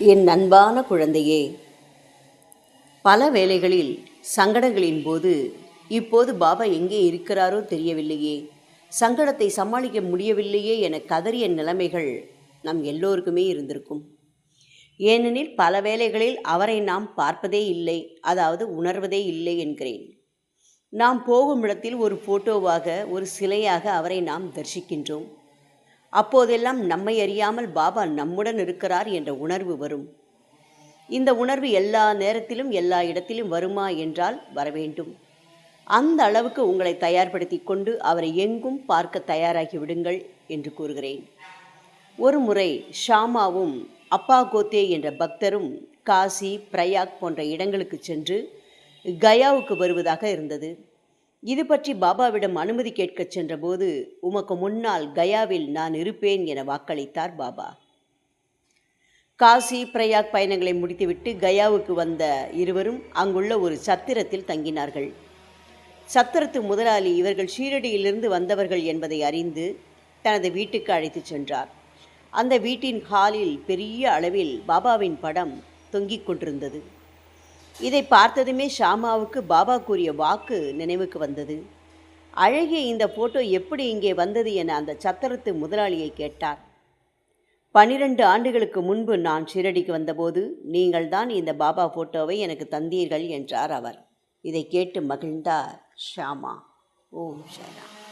என் அன்பான குழந்தையே பல வேளைகளில் சங்கடங்களின் போது இப்போது பாபா எங்கே இருக்கிறாரோ தெரியவில்லையே. சங்கடத்தை சமாளிக்க முடியவில்லையே என கதறிய நிலைமைகள் நம் எல்லோருக்குமே இருந்திருக்கும். ஏனெனில் பல வேளைகளில் அவரை நாம் பார்ப்பதே இல்லை அதாவது உணர்வதே இல்லை என்கிறேன். நாம் போகும் இடத்தில் ஒரு போட்டோவாக ஒரு சிலையாக அவரை நாம் தரிசிக்கின்றோம். அப்போதெல்லாம் நம்மை அறியாமல் பாபா நம்முடன் இருக்கிறார் என்ற உணர்வு வரும். இந்த உணர்வு எல்லா நேரத்திலும் எல்லா இடத்திலும் வருமா என்றால் வரவேண்டும். அந்த அளவுக்கு உங்களை தயார்படுத்தி கொண்டு அவரை எங்கும் பார்க்க தயாராகி விடுங்கள் என்று கூறுகிறேன். ஒரு முறை ஷாமாவும் அப்பா கோத்தே என்ற பக்தரும் காசி பிரயாக் போன்ற இடங்களுக்கு சென்று கயாவுக்கு வருவதாக இருந்தது. இது பற்றி பாபாவிடம் அனுமதி கேட்கச் சென்றபோது உமக்கு முன்னால் கயாவில் நான் இருப்பேன் என வாக்களித்தார் பாபா. காசி பிரயாக் பயணங்களை முடித்துவிட்டு கயாவுக்கு வந்த இருவரும் அங்குள்ள ஒரு சத்திரத்தில் தங்கினார்கள். சத்திரத்து முதலாளி இவர்கள் ஷீரடியிலிருந்து வந்தவர்கள் என்பதை அறிந்து தனது வீட்டுக்கு அழைத்துச் சென்றார். அந்த வீட்டின் ஹாலில் பெரிய அளவில் பாபாவின் படம் தொங்கிக் கொண்டிருந்தது. இதை பார்த்ததுமே ஷாமாவுக்கு பாபா கூறிய வாக்கு நினைவுக்கு வந்தது. அழகிய இந்த போட்டோ எப்படி இங்கே வந்தது என அந்த சத்திரத்து முதலாளியை கேட்டார். பனிரெண்டு ஆண்டுகளுக்கு முன்பு நான் ஷிரடிக்கு வந்தபோது நீங்கள்தான் இந்த பாபா போட்டோவை எனக்கு தந்தீர்கள் என்றார் அவர். இதை கேட்டு மகிழ்ந்தார் ஷாமா. ஓம் ஷரா